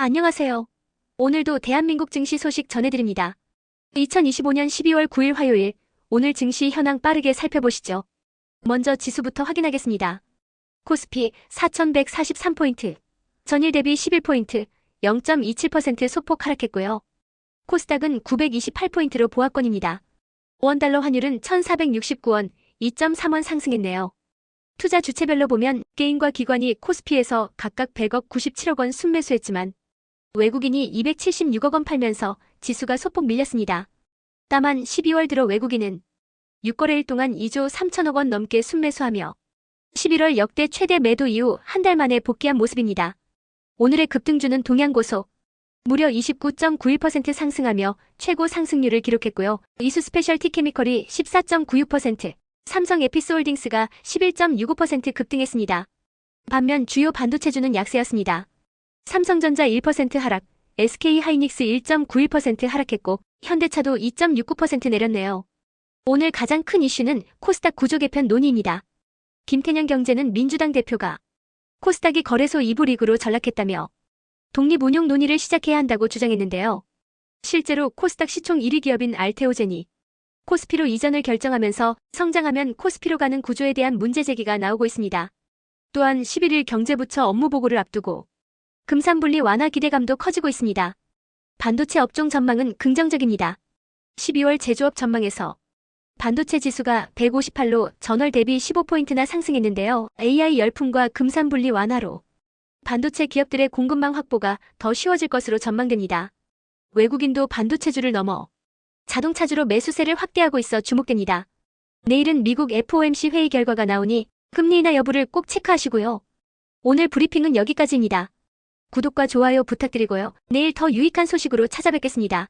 안녕하세요. 오늘도 대한민국 증시 소식 전해드립니다. 2025년 12월 9일 화요일, 오늘 증시 현황 빠르게 살펴보시죠. 먼저 지수부터 확인하겠습니다. 코스피 4,143포인트, 전일 대비 11포인트, 0.27% 소폭 하락했고요. 코스닥은 928포인트로 보합권입니다. 원달러 환율은 1,469원, 2.3원 상승했네요. 투자 주체별로 보면 개인과 기관이 코스피에서 각각 100억 97억 원 순매수했지만 외국인이 276억 원 팔면서 지수가 소폭 밀렸습니다. 다만 12월 들어 외국인은 6거래일 동안 2조 3천억 원 넘게 순매수하며 11월 역대 최대 매도 이후 한 달 만에 복귀한 모습입니다. 오늘의 급등주는 동양고소 무려 29.91% 상승하며 최고 상승률을 기록했고요. 이수 스페셜티 케미컬이 14.96%, 삼성 에피스홀딩스가 11.65% 급등했습니다. 반면 주요 반도체주는 약세였습니다. 삼성전자 1% 하락, SK 하이닉스 1.91% 하락했고 현대차도 2.69% 내렸네요. 오늘 가장 큰 이슈는 코스닥 구조 개편 논의입니다. 김태년 경제는 민주당 대표가 코스닥이 거래소 2부 리그로 전락했다며 독립 운용 논의를 시작해야 한다고 주장했는데요. 실제로 코스닥 시총 1위 기업인 알테오젠이 코스피로 이전을 결정하면서 성장하면 코스피로 가는 구조에 대한 문제 제기가 나오고 있습니다. 또한 11일 경제부처 업무 보고를 앞두고 금산분리 완화 기대감도 커지고 있습니다. 반도체 업종 전망은 긍정적입니다. 12월 제조업 전망에서 반도체 지수가 158로 전월 대비 15포인트나 상승했는데요. AI 열풍과 금산분리 완화로 반도체 기업들의 공급망 확보가 더 쉬워질 것으로 전망됩니다. 외국인도 반도체주를 넘어 자동차주로 매수세를 확대하고 있어 주목됩니다. 내일은 미국 FOMC 회의 결과가 나오니 금리 인하 여부를 꼭 체크하시고요. 오늘 브리핑은 여기까지입니다. 구독과 좋아요 부탁드리고요. 내일 더 유익한 소식으로 찾아뵙겠습니다.